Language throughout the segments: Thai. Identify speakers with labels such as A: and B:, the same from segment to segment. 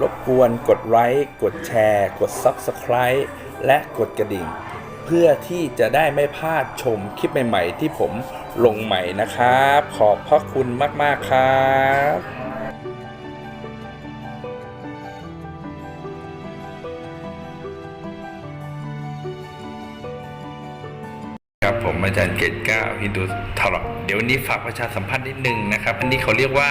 A: รบกวนกดไลค์กดแชร์ กด Subscribe และกดกระดิ่ง เพื่อที่จะได้ไม่พลาดชมคลิปใหม่ ๆ ที่ผมลงใหม่นะครับ ขอบพระคุณมาก ๆ ครับครับผมอาจารย์เกตเก้าฮินดูทอร์เดี๋ยวนนี้ฝากประชาสัมพันธ์นิดนึงนะครับ อันนี้เขาเรียกว่า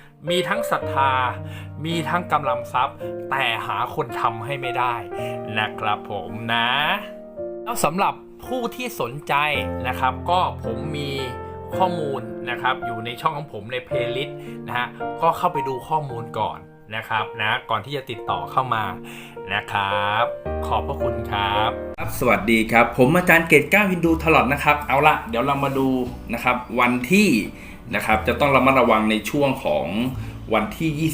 B: มีทั้งศรัทธา มีทั้งกำลังทรัพย์ แต่หาคนทำให้ไม่ได้นะครับผมนะ แล้วสำหรับผู้ที่สนใจนะครับ ก็ผมมีข้อมูลนะครับ อยู่ในช่องของผมในเพลย์ลิสต์นะฮะก็เข้าไปดูข้อมูลก่อนนะครับนะก่อนที่จะติดต่อเข้ามานะครับ ขอบพระคุณครับ
A: ครับ สวัสดีครับ ผมอาจารย์เกตก้าวินดูถลอดนะครับ เอาละเดี๋ยวเรามาดูนะครับ วันที่ นะครับ จะต้องระมัดระวังในช่วงของวันที่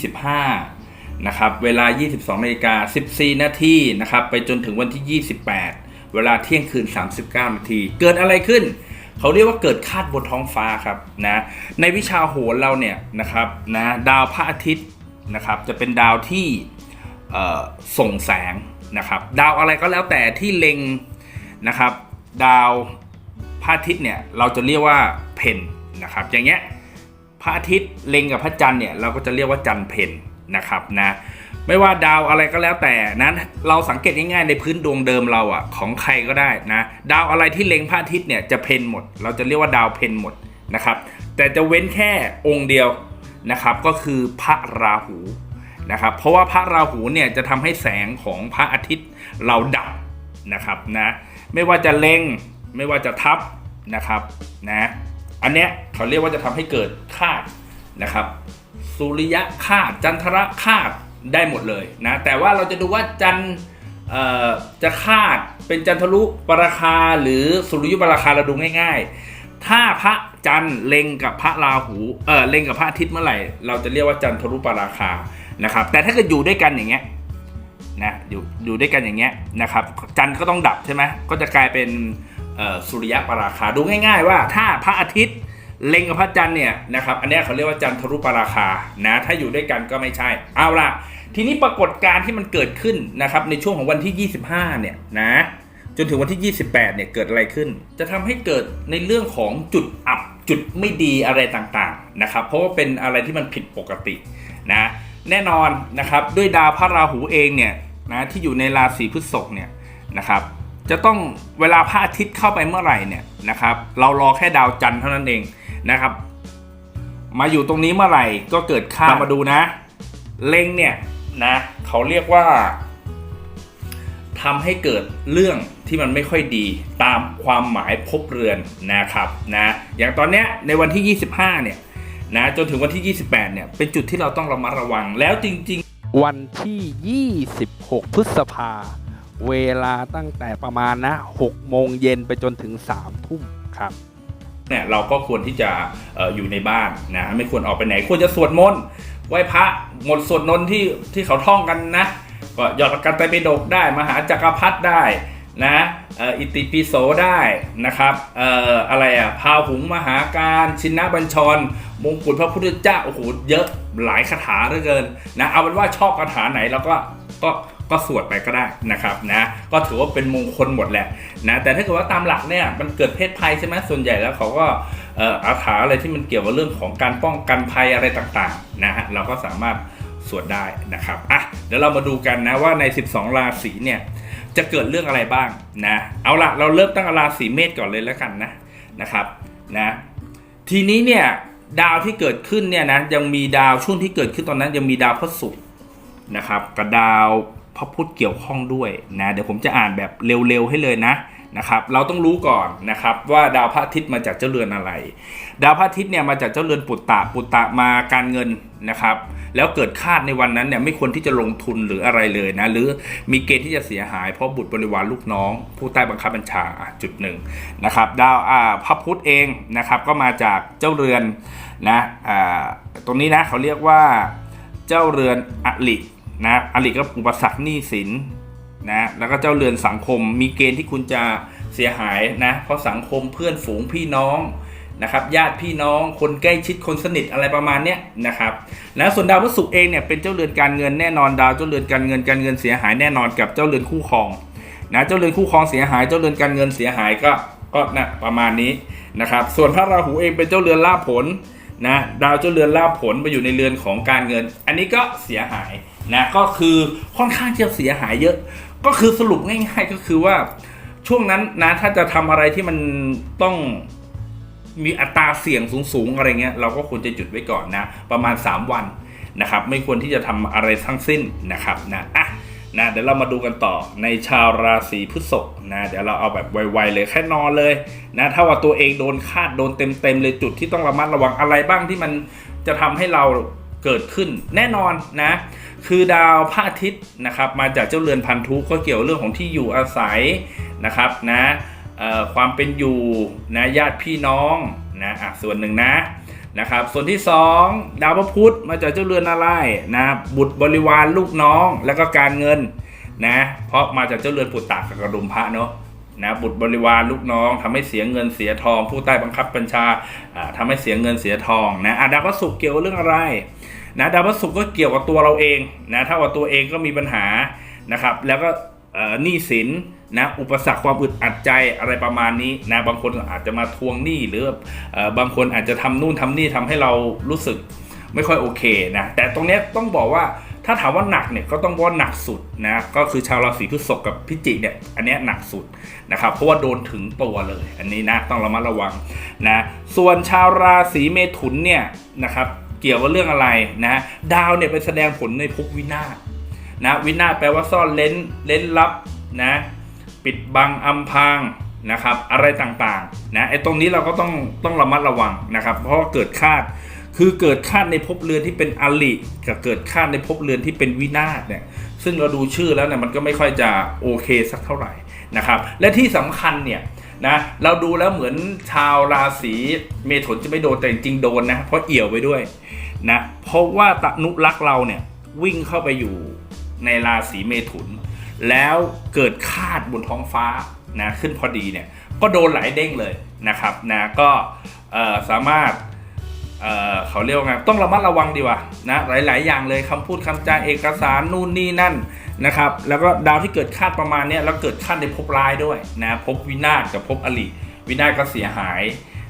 A: 25 นะครับ เวลา 22นาฬิกา14 นาทีนะครับ ไปจนถึงวันที่ 28 เวลาเที่ยงคืน 39 นาที เกิดอะไรขึ้น เขาเรียกว่าเกิดคาดบนท้องฟ้าครับนะ ในวิชาโหราเราเนี่ยนะครับนะดาวพระอาทิตย์นะครับ จะเป็นดาวที่ส่งแสงนะครับ ดาวอะไรก็แล้วแต่ที่เล็งนะครับ ดาวพระอาทิตย์เนี่ยเราจะเรียกว่าเพน นะครับอย่างเงี้ยพระอาทิตย์เล็งกับพระจันทร์เนี่ยเราก็จะเรียกว่าจันทร์เพนนะครับนะไม่ว่าดาวอะไรก็แล้วแต่นั้นเราสังเกตง่ายๆในพื้นดวงเดิมเราอะของใครก็ได้นะดาวอะไรที่เล็งพระอาทิตย์เนี่ยจะเพนหมด เราจะเรียกว่าดาวเพนหมดนะครับแต่จะเว้นแค่องค์เดียวนะครับก็คือพระราหูนะครับเพราะว่าพระราหูเนี่ยจะทำให้แสงของพระอาทิตย์เราดับนะครับนะไม่ว่าจะเล็งไม่ว่าจะทับนะครับนะ อันเนี้ยเขาเรียกว่าจะทำให้เกิดคาดนะครับ สุริยะคาดจันทระคาดได้หมดเลยนะ แต่ว่าเราจะดูว่าจันเอ่อจะคาดเป็นจันทรุปราคาหรือสุริยุปราคาเราดูง่าย ๆ ถ้าพระจันทร์เล็งกับพระราหูเออเล็งกับพระอาทิตย์เมื่อไหร่ เราจะเรียกว่าจันทรุปราคานะครับ แต่ถ้าเกิดอยู่ด้วยกันอย่างเงี้ยนะอยู่อยู่ด้วยกันอย่างเงี้ยนะครับ จันทร์ก็ต้องดับใช่ไหมก็จะกลายเป็น สุริยะปราคาดูง่าย ๆ ว่าถ้าพระอาทิตย์เล็งกับพระจันทร์เนี่ยนะครับอันนี้เขาเรียกว่าจันทรุปราคานะถ้าอยู่ด้วยกันก็ไม่ใช่ เอาล่ะ ทีนี้ปรากฏการณ์ที่มันเกิดขึ้นนะครับในช่วงของวันที่ 25 เนี่ยนะจนถึงวันที่ 28 เนี่ยเกิดอะไรขึ้น จะทำให้เกิดในเรื่องของจุดอับจุดไม่ดีอะไรต่างๆนะครับเพราะว่าเป็นอะไรที่มันผิดปกตินะแน่นอนนะครับด้วยดาวพระราหูเองเนี่ยนะที่อยู่ในราศีพฤษภเนี่ยนะครับ จะต้องเวลาพระอาทิตย์เข้าไปเมื่อไหร่เนี่ยนะครับ เรารอแค่ดาวจันทร์เท่านั้นเองนะครับ มาอยู่ตรงนี้เมื่อไหร่ก็เกิดค่ามาดูนะ เล็งเนี่ยนะเขาเรียกว่าทำให้เกิดเรื่องที่มันไม่ค่อยดีตามความหมายพบเรือนนะครับนะอย่างตอนเนี้ยในวันที่ 25 เนี่ยนะจนถึงวันที่ 28 เนี่ย เป็นจุดที่เราต้องระมัดระวังแล้วจริง ๆ
B: วันที่ 26 พฤษภา เวลาตั้งแต่ประมาณนะ6โมงเย็นไปจนถึง3ทุ่มครับ
A: เนี่ยเราก็ควรที่จะออยู่ในบ้านนะไม่ควรออกไปไหน ควรจะสวดมนต์ไหว้พระหมดสวดมนต์ที่ที่เขาท่องกันนะก็ยอดกันไตรปิฎกได้ มหาจักรพรรดิได้นะอ,อ,อิติปิโสได้นะครับเอ่ออะไรอะพาหุงมหาการชินบัญชร มงกุฎพระพุทธเจ้าโอ้โหเยอะหลายคาถาเหลือเกินนะเอาเป็นว่าชอบคาถาไหนเราก็ก็ ก็สวดไปก็ได้นะครับนะก็ถือว่าเป็นมงคลหมดแหละนะแต่ถ้าเกิดว่าตามหลักเนี่ยมันเกิดเพศภัยใช่ไหมส่วนใหญ่แล้วเขาก็เอ่ออาถาอะไรที่มันเกี่ยวกับเรื่องของการป้องกันภัยอะไรต่างๆนะฮะเราก็สามารถสวดได้นะครับอะเดี๋ยวเรามาดูกันนะว่าใน 12 ราศีเนี่ยจะเกิดเรื่องอะไรบ้างนะเอาละเราเริ่มตั้งราศีเมษก่อนเลยแล้วกันนะนะครับนะทีนี้เนี่ยดาวที่เกิดขึ้นเนี่ยนะยังมีดาวช่วงที่เกิดขึ้นตอนนั้นยังมีดาวพระศุกร์นะครับกับดาว พระพุธเกี่ยวข้องด้วยนะเดี๋ยวผมจะอ่านแบบเร็วๆให้เลยนะนะครับเราต้องรู้ก่อนนะครับว่าดาวพระอาทิตย์มาจากเจ้าเรือนอะไร ดาวพระอาทิตย์เนี่ยมาจากเจ้าเรือนปุตตะปุตตะมาการเงินนะครับ แล้วเกิดคาดในวันนั้นเนี่ยไม่ควรที่จะลงทุนหรืออะไรเลยนะหรือมีเกณฑ์ที่จะเสียหายเพราะบุตรบริวารลูกน้อง ผู้ใต้บังคับบัญชาจุดหนึ่งนะครับดาวอ่าพระพุธเองนะครับก็มาจากเจ้าเรือนนะอ่าตรงนี้นะเขาเรียกว่าเจ้าเรือนอลิ นะอลิก็อุปสรรคหนี้สินนะแล้วก็เจ้าเรือนสังคม มีเกณฑ์ที่คุณจะเสียหายนะเพราะสังคมเพื่อนฝูงพี่น้องนะครับญาติพี่น้องคนใกล้ชิดคนสนิทอะไรประมาณเนี้ยนะครับแล้วส่วนดาวพฤหัสเองเนี่ยเป็นเจ้าเรือนการเงินแน่นอนดาวเจ้าเรือนการเงินการเงินเสียหายแน่นอนกับเจ้าเรือนคู่ครองนะเจ้าเรือนคู่ครองเสียหาย เจ้าเรือนการเงินเสียหายก็ก็นะประมาณนี้นะครับส่วนพระราหูเองเป็นเจ้าเรือนลาภผล นะดาวเจ้าเรือนลาภผลไปอยู่ในเรือนของการเงิน อันนี้ก็เสียหายนะก็คือค่อนข้างจะเสียหายเยอะ ก็คือสรุปง่าย ๆ ก็คือว่าช่วงนั้นนะถ้าจะทำอะไรที่มันต้องมีอัตราเสี่ยงสูงๆอะไรเงี้ยเราก็ควรจะจุดไว้ก่อนนะ ประมาณ 3 วันนะครับ ไม่ควรที่จะทำอะไรทั้งสิ้นนะครับนะอะ นะเดี๋ยวเรามาดูกันต่อในชาวราศีพฤษภนะเดี๋ยวเราเอาแบบไวๆเลยแค่นอนเลยนะถ้าว่าตัวเองโดนคาดโดนเต็มๆเลยจุดที่ต้องระมัดระวังอะไรบ้างที่มันจะทำให้เราเกิดขึ้นแน่นอนนะคือดาวพระอาทิตย์นะครับมาจากเจ้าเรือนพันธุก็เกี่ยวเรื่องของที่อยู่อาศัยนะครับนะความเป็นอยู่นะญาติพี่น้องนะอะส่วนหนึ่งนะ นะครับ ส่วนที่ 2 ดาวพระพุธมาจากเจ้าเรือนอะไรนะบุตรบริวารลูกน้องแล้วก็การเงินนะเพราะมาจากเจ้าเรือนปุตตะกับกระดุมพระเนาะนะบุตรบริวารลูกน้องทำให้เสียเงินเสียทอง ผู้ใต้บังคับบัญชาอ่าทำให้เสียเงินเสียทองนะะดาวพระศุกร์เกี่ยวกับเรื่องอะไรนะดาวพระศุกร์ก็เกี่ยวกับตัวเราเองนะถ้าว่าตัวเองก็มีปัญหานะครับแล้วก็หนี้สิน นะอุปสรรคความอึดอัดใจอะไรประมาณนี้นะบางคนอาจจะมาทวงหนี้หรือเอ่อบางคนอาจจะทำนู่นทำนี่ทำให้เรารู้สึกไม่ค่อยโอเคนะแต่ตรงนี้ต้องบอกว่าถ้าถามว่าหนักเนี่ยก็ต้องว่าหนักสุดนะก็คือชาวราศีพฤษภกับพิจิกเนี่ยอันนี้หนักสุดนะครับเพราะว่าโดนถึงตัวเลย อันนี้นะต้องระมัดระวังนะส่วนชาวราศีเมถุนเนี่ยนะครับเกี่ยวกับเรื่องอะไรนะดาวเนี่ยเป็นแสดงผลในภพวินาศนะวินาศแปลว่าซ่อนเลนเลนลับนะ ปิดบังอำพรางนะครับ อะไรต่างๆนะไอ้ตรงนี้เราก็ต้องต้องระมัดระวังนะครับ เพราะเกิดคาดคือเกิดคาดในภพเรือนที่เป็นอลิกับเกิดคาดในภพเรือนที่เป็นวินาศเนี่ยซึ่งเราดูชื่อแล้วเนี่ยมันก็ไม่ค่อยจะโอเคสักเท่าไหร่นะครับ และที่สำคัญเนี่ยนะเราดูแล้วเหมือนชาวราศีเมถุนจะไม่โดนแต่จริงๆโดนนะเพราะเอี่ยวไปด้วยนะเพราะว่าตนุรักเราเนี่ยวิ่งเข้าไปอยู่ในราศีเมถุน แล้วเกิดคาดบนท้องฟ้านะขึ้นพอดีเนี่ยก็โดนหลายเด้งเลยนะครับนะก็สามารถเเขาเรียกว่าไงต้องระมัดระวังดีว่านะหลาย ๆ อย่างเลยคำพูดคำจาเอกสารนู่นนี่นั่นนะครับ แล้วก็ดาวที่เกิดคาดประมาณเนี้ยแล้วเกิดคาดในภพร้ายด้วยนะภพวินาศกับภพอลิวินาศก็เสียหาย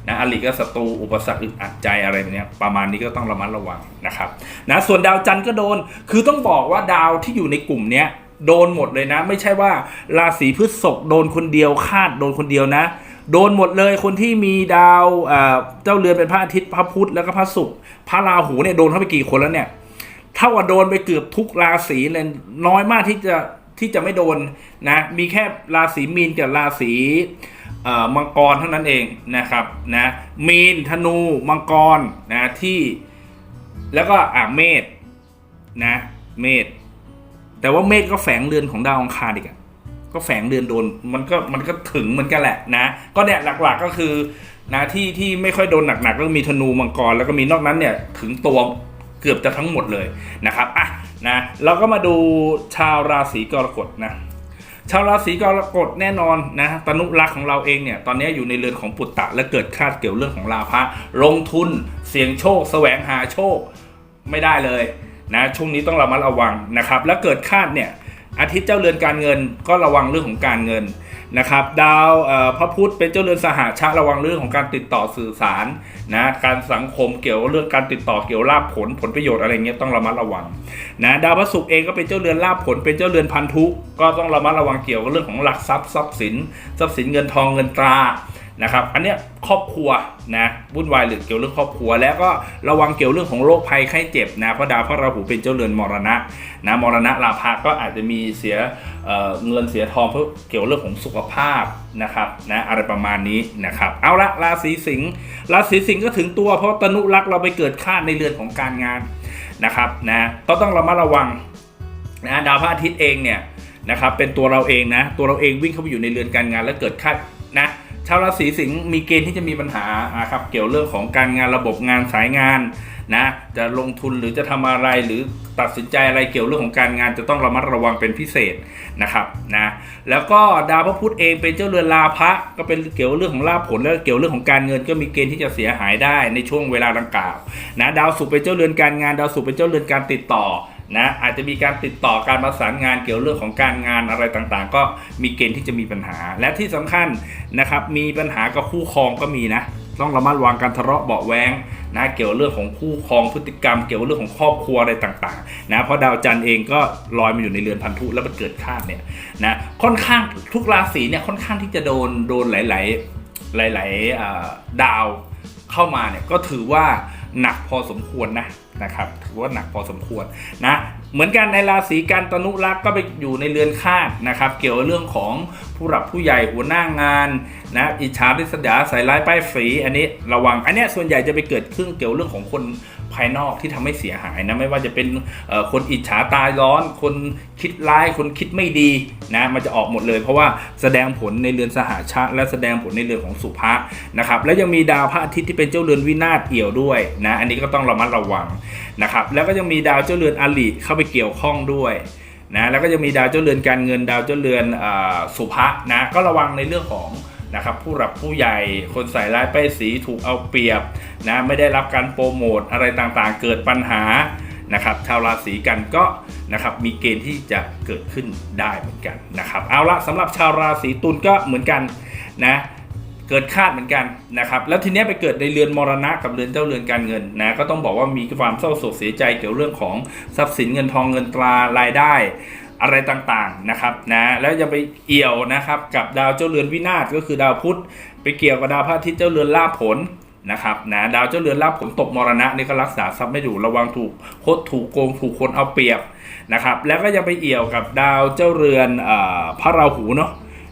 A: นะอลิก็ศัตรูอุปสรรคอึดอัดใจอะไรแบบเนี้ยประมาณนี้ก็ต้องระมัดระวังนะครับนะส่วนดาวจันทร์ก็โดน คือต้องบอกว่าดาวที่อยู่ในกลุ่มเนี้ย โดนหมดเลยนะ ไม่ใช่ว่าราศีพฤษภโดนคนเดียวคาดโดนคนเดียวนะ โดนหมดเลยคนที่มีดาวเจ้าเรือนเป็นพระอาทิตย์พระพุธแล้วก็พระศุกร์พระราหูเนี่ยโดนเข้าไปกี่คนแล้วเนี่ยถ้าว่าโดนไปเกือบทุกราศีเลยน้อยมากที่จะที่จะไม่โดนนะมีแค่ราศีมีนกับราศีมังกรเท่านั้นเองนะครับนะมีนธนูมังกรนะที่แล้วก็อ่าเมษนะเมษ แต่ว่าเมษก็แฝงเรือนของดาวอังคารอีกอะก็แฝงเรือนโดนมันก็มันก็ถึงเหมือนกันแหละนะ ก็เนี่ยหลักๆก็คือนะที่ที่ไม่ค่อยโดนหนักๆก็มีธนูมังกรแล้วก็มีนอกนั้นเนี่ยถึงตัวเกือบจะทั้งหมดเลยนะครับอะนะเราก็มาดูชาวราศีกรกฎนะชาวราศีกรกฎแน่นอนนะตนุรักษ์ของเราเองเนี่ยตอนนี้อยู่ในเรือนของปุตตะ และเกิดคาดเกี่ยวเรื่องของลาภะลงทุนเสี่ยงโชค แสวงหาโชคไม่ได้เลย นะช่วงนี้ต้องระมัดระวังนะครับ และเกิดคาดเนี่ยอาทิตย์เจ้าเรือนการเงินก็ระวังเรื่องของการเงินนะครับ ดาวพระพุธเป็นเจ้าเรือนสหชาระวังเรื่องของการติดต่อสื่อสารนะการสังคมเกี่ยวเรื่องการติดต่อเกี่ยวลาภผลผลประโยชน์อะไรเงี้ยต้องระมัดระวังนะดาวพระศุกร์เองก็เป็นเจ้าเรือนลาภผลเป็นเจ้าเรือนพันธุก็ต้องระมัดระวังเกี่ยวกับเรื่องของหลักทรัพย์ทรัพย์สิน ทรัพย์สินเงินทองเงินตรา นะครับอันเนี้ยครอบครัวนะวุ่นวายหรือเกี่ยวเรื่องครอบครัว แล้วก็ระวังเกี่ยวเรื่องของโรคภัยไข้เจ็บนะเพราะดาวพระราหูเป็นเจ้าเรือนมรณะนะมรณะลาภะก็อาจจะมีเสียเเงินเสียทองเพราะเกี่ยวเรื่องของสุขภาพนะครับนะอะไรประมาณนี้นะครับเอาละราศีสิงห์ราศีสิงห์ก็ถึงตัวเพราะตนุรักษ์เราไปเกิดคาดในเรือนของการงานนะครับนะก็ต้องระมัดระวังนะดาวพระอาทิตย์เองเนี่ยนะครับเป็นตัวเราเองนะตัวเราเองวิ่งเข้าไปอยู่ในเรือนการงาน แล้วเกิดคาดนะ ชาวราศีสิงห์มีเกณฑ์ที่จะมีปัญหาครับเกี่ยวเรื่องของการงานระบบงานสายงานนะจะลงทุนหรือจะทำอะไรหรือตัดสินใจอะไรเกี่ยวเรื่องของการงานจะต้องระมัดระวังเป็นพิเศษนะครับนะแล้วก็ดาวพระพุธเองเป็นเจ้าเรือนลาภะก็เป็นเกี่ยวเรื่องของลาภผลแล้วเกี่ยวเรื่องของการเงินก็มีเกณฑ์ที่จะเสียหายได้ในช่วงเวลาดังกล่าวนะดาวศุกร์เป็นเจ้าเรือนการงาน ดาวศุกร์เป็นเจ้าเรือนการติดต่อ นะอาจจะมีการติดต่อการประสานงานเกี่ยวเรื่องของการงานอะไรต่างๆ ก็มีเกณฑ์ที่จะมีปัญหา และที่สำคัญนะครับมีปัญหากับคู่ครองก็มีนะต้องระมัดระวังการทะเลาะเบาะแว้งนะเกี่ยวเรื่องของคู่ครองพฤติกรรม เกี่ยวเรื่องของครอบครัวอะไรต่างๆนะเพราะดาวจันทร์เองก็ลอยมาอยู่ในเรือนพันธุแล้วมันเกิดคาดเนี่ยนะค่อนข้างทุกราศีเนี่ยค่อนข้างที่จะโดนโดนหลาย ๆ หลาย ๆดาวเข้ามาเนี่ยก็ถือว่า หนักพอสมควรนะนะครับถือว่าหนักพอสมควรนะเหมือนกันในราศีกันตนุรักษ์ก็ไปอยู่ในเรือนคาดนะครับ เกี่ยวกับเรื่องของ ผู้หลักผู้ใหญ่หัวหน้างานนะอิจฉาริษยาใส่ร้ายป้ายสีอันนี้ระวัง อันนี้ส่วนใหญ่จะไปเกิดขึ้นเกี่ยวเรื่องของคนภายนอกที่ทำให้เสียหายนะไม่ว่าจะเป็นคนอิจฉาตายร้อน คนคิดร้ายคนคิดไม่ดีนะมันจะออกหมดเลย เพราะว่าแสดงผลในเรือนสหชาติและแสดงผลในเรือนของสุภะนะครับแล้วยังมีดาวพระอาทิตย์ที่เป็นเจ้าเรือนวินาศเอี่ยวด้วยนะอันนี้ก็ต้องระมัดระวังนะครับแล้วก็ยังมีดาวเจ้าเรือนอลิเข้าไปเกี่ยวข้องด้วย นะแล้วก็ยังมีดาวเจ้าเรือนการเงิน ดาวเจ้าเรือนอสุภะนะก็ระวังในเรื่องของนะครับผู้หลักผู้ใหญ่คนใส่ร้ายป้ายสีถูกเอาเปรียบนะไม่ได้รับการโปรโมทอะไรต่างๆ เกิดปัญหานะครับชาวราศีกันก็นะครับมีเกณฑ์ที่จะเกิดขึ้นได้เหมือนกันนะครับเอาละสำหรับชาวราศีตุลก็เหมือนกันนะ เกิดคาดเหมือนกันนะครับ แล้วทีนี้ไปเกิดในเรือนมรณะกับเรือนเจ้าเรือนการเงินนะก็ต้องบอกว่ามีความเศร้าโศกเสียใจเกี่ยวเรื่องของทรัพย์สินเงินทองเงินตรารายได้อะไรต่างๆนะครับนะแล้วยังไปเอี่ยวนะครับกับดาวเจ้าเรือนวินาศก็คือดาวพุธไปเกี่ยวกับดาวพระอาทิตย์เจ้าเรือนลาผลนะครับนะดาวเจ้าเรือนลาผลตกมรณะนี่ก็รักษาทรัพย์ไม่อยู่ระวังถูกโคดถูกโกงถูกคนเอาเปรียบนะครับแล้วก็ยังไปเอี่ยวกับดาวเจ้าเรือนอพระราหูเนาะ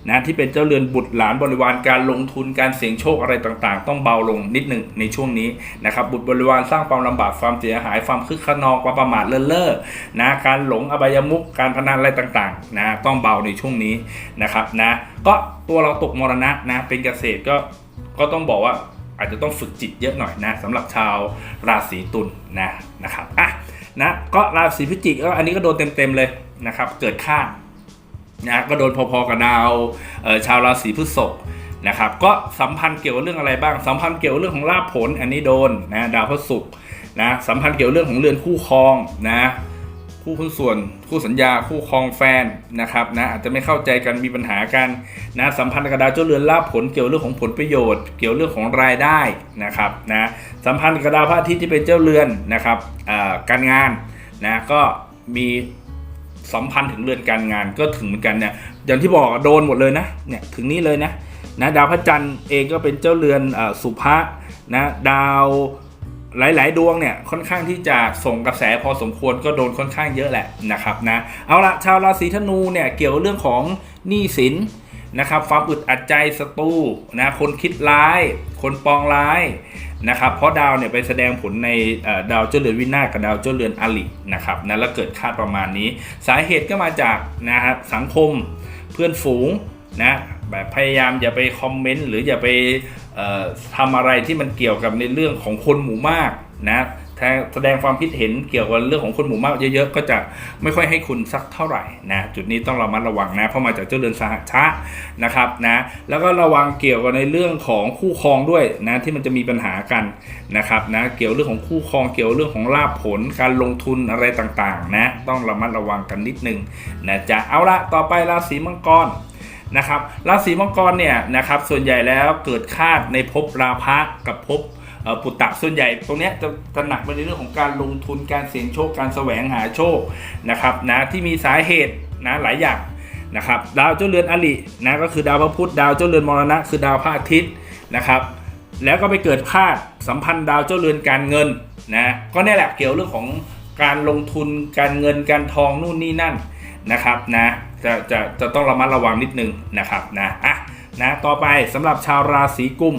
A: นะที่เป็นเจ้าเรือนบุตรหลานบริวารการลงทุนการเสี่ยงโชคอะไรต่างๆ ต้องเบาลงนิดหนึ่งในช่วงนี้นะครับบุตรบริวารสร้างความลำบากความเสียหายความคึกขนองความประมาทเลินเล่อนะการหลงอบายมุกการพนันอะไรต่างๆนะต้องเบาในช่วงนี้นะครับนะก็ตัวเราตกมรณะนะเป็นเกษตรก็ก็ต้องบอกว่าอาจจะต้องฝึกจิตเยอะหน่อยนะสำหรับชาวราศีตุลนะนะครับอะนะก็ราศีพิจิกก็อันนี้ก็โดนเต็มๆเลยนะครับเกิดคาด นะก็โดนพอๆกับดาวชาวราศีพฤษภนะครับก็สัมพันธ์เกี่ยวกับเรื่องอะไรบ้าง สัมพันธ์เกี่ยวกับเรื่องของลาภผลอันนี้โดนนะดาวพฤศุกร์นะสัมพันธ์เกี่ยวเรื่องของเรือนคู่ครองนะคู่หุ้นส่วนคู่สัญญาคู่ครองแฟนนะครับนะอาจจะไม่เข้าใจกันมีปัญหากันนะสัมพันธ์กับดาวเจ้าเรือนลาภผลเกี่ยวเรื่องของผลประโยชน์ เกี่ยวเรื่องของรายได้นะครับนะสัมพันธ์กับดาวพระอาทิตย์ที่เป็นเจ้าเรือนนะครับการงานนะก็มี สัมพันธ์ถึงเรือนการงานก็ถึงเหมือนกันเนี่ยอย่างที่บอกโดนหมดเลยนะเนี่ยถึงนี้เลยนะนะดาวพระจันทร์เองก็เป็นเจ้าเรือนอสุภะนะดาวหลาย ๆ ดวงเนี่ยค่อนข้างที่จะส่งกระแสพอสมควรก็โดนค่อนข้างเยอะแหละนะครับนะเอาละชาวราศีธนูเนี่ยเกี่ยวเรื่องของหนี้สิน นะครับความอึดอัดใจศัตรูนะคนคิดร้าย คนปองร้ายนะครับเพราะดาวเนี่ยไปแสดงผลในดาวเจ้าเรือนวินาศกับดาวเจ้าเรือนอลินะครับนะแล้วเกิดคาดประมาณนี้ สาเหตุก็มาจากนะครับสังคมเพื่อนฝูงนะแบบพยายามอย่าไปคอมเมนต์หรืออย่าไปทำอะไรที่มันเกี่ยวกับในเรื่องของคนหมู่มากนะ แสดงความคิดเห็นเกี่ยวกับเรื่องของคนหมู่มากเยอะๆ ก็จะไม่ค่อยให้คุณสักเท่าไหร่นะจุดนี้ต้องระมัดระวังนะเพราะมาจากเจ้าเรือนสหชะนะครับนะแล้วก็ระวังเกี่ยวกับในเรื่องของคู่ครองด้วยนะที่มันจะมีปัญหากันนะครับนะเกี่ยวเรื่องของคู่ครองเกี่ยวเรื่องของลาภผลการลงทุนอะไรต่างๆนะต้องระมัดระวังกันนิดนึงนะจ๊ะเอาละต่อไปราศีมังกรนะครับราศีมังกรเนี่ยนะครับส่วนใหญ่แล้วเกิดคาดในภพราพะกับภพ ปุตตะส่วนใหญ่ตรงนี้จะตระหนักไปในเรื่องของการลงทุนการเสี่ยงโชคการแสวงหาโชคนะครับนะที่มีสาเหตุนะหลายอย่างนะครับดาวเจ้าเรือนอลินะก็คือดาวพระพุธดาวเจ้าเรือนมรณะ คือดาวพระอาทิตย์นะครับ แล้วก็ไปเกิดพลาดสัมพันธ์ดาวเจ้าเรือนการเงินนะก็เนี่แหละเกี่ยวเรื่องของการลงทุนการเงินการทองนู่นนี่นั่นนะครับนะจะจะจะต้องระมัดระวังนิดนึงนะครับนะอะนะต่อไปสำหรับชาวราศีกุม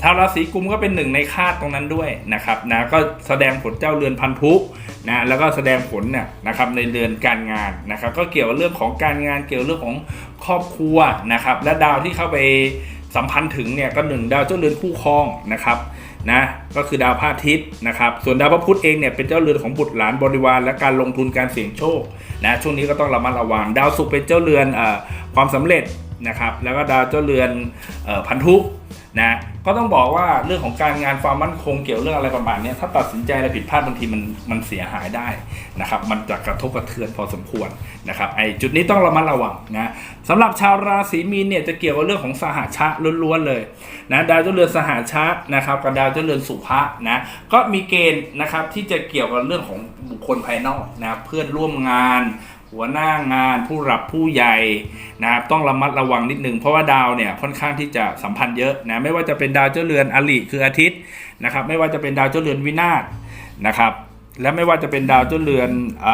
A: ชาวราศีกุมก็เป็นหนึ่งในคาดตรงนั้นด้วยนะครับนะก็แสดงผลเจ้าเรือนพันธุนะแล้วก็แสดงผลเนี่ยนะครับในเรือนการงานนะครับก็เกี่ยวเรื่องของการงานเกี่ยวเรื่องของครอบครัวนะครับและดาวที่เข้าไปสัมพันธ์ถึงเนี่ยก็หนึ่งดาวเจ้าเรือนคู่ครองนะครับนะก็คือดาวพระอาทิตย์นะครับส่วนดาวพระพุธเองเนี่ยเป็นเจ้าเรือนของบุตรหลานบริวารและการลงทุนการเสี่ยงโชคนะช่วงนี้ก็ต้องระมัดระวัง ดาวศุกร์เป็นเจ้าเรือนเออความสำเร็จ นะครับแล้วก็ดาวเจ้าเรือนออพันธุนะก็ต้องบอกว่าเรื่องของการงานความมั่นคงเกี่ยวเรื่องอะไรประมาณเนี้ยถ้าตัดสินใจอะไรผิดพลาดบางทีมันมันเสียหายได้นะครับมันจะกระทบกระเทือนพอสมควรนะครับไอจุดนี้ต้องระมัดระวังนะสำหรับชาวราศีมีนเนี่ยจะเกี่ยวกับเรื่องของสหชะล้วนๆเลยนะดาวเจ้าเรือนสหชะนะครับกับดาวเจ้าเรือนสุภะนะก็มีเกณฑ์นะครับที่จะเกี่ยวกับเรื่องของบุคคลภายนอกนะเพื่อนร่วมงาน หัวหน้างานผู้รับผู้ใหญ่นะครับต้องระมัดระวังนิดนึงเพราะว่าดาวเนี่ยค่อนข้างที่จะสัมพันธ์เยอะนะไม่ว่าจะเป็นดาวเจ้าเรือนอลิคืออาทิตย์นะครับไม่ว่าจะเป็นดาวเจ้าเรือนวินาศนะครับและไม่ว่าจะเป็นดาวเจ้าเรือนอ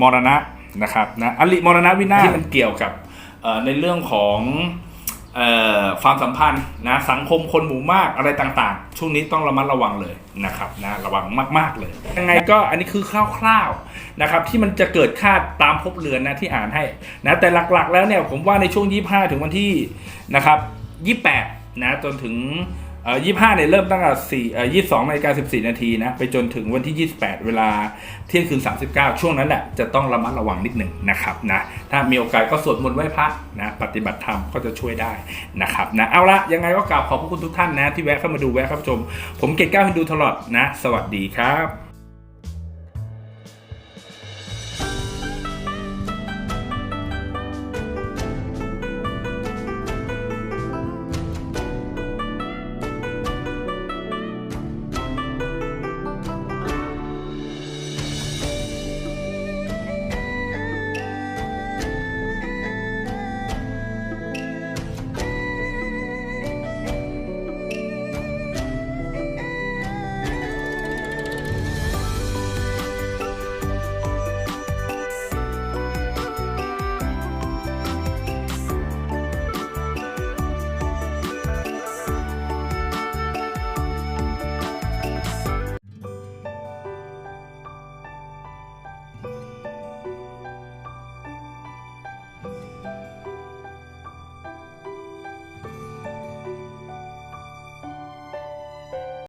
A: มรณะนะครับนะอลิมรณะวินาศที่มันเกี่ยวกับในเรื่องของ ความสัมพันธ์นะสังคมคนหมู่มากอะไรต่างๆ ช่วงนี้ต้องระมัดระวังเลยนะครับนะระวังมากๆเลย ยังไงก็อันนี้คือคร่าวๆนะครับที่มันจะเกิดคาดตามภพเรือนนะที่อ่านให้นะแต่หลักๆแล้วเนี่ยผมว่าในช่วง 25 ถึงวันที่นะครับ 28นะจนถึง เอ่อ25เนี่ยเริ่มตั้งแต่4เอ่อ22นาฬิกา14นาทีนะไปจนถึงวันที่28เวลาเที่ยงคืน39ช่วงนั้นแหละจะต้องระมัดระวังนิดหนึ่งนะครับนะถ้ามีโอกาสก็สวดมนต์ไหว้พระนะปฏิบัติธรรมก็จะช่วยได้นะครับนะเอาละยังไงก็กราบขอบพระคุณทุกท่านนะที่แวะเข้ามาดูแวะเข้ามาชม ผมเกตก้าวฮินดูตลอดนะ สวัสดีครับ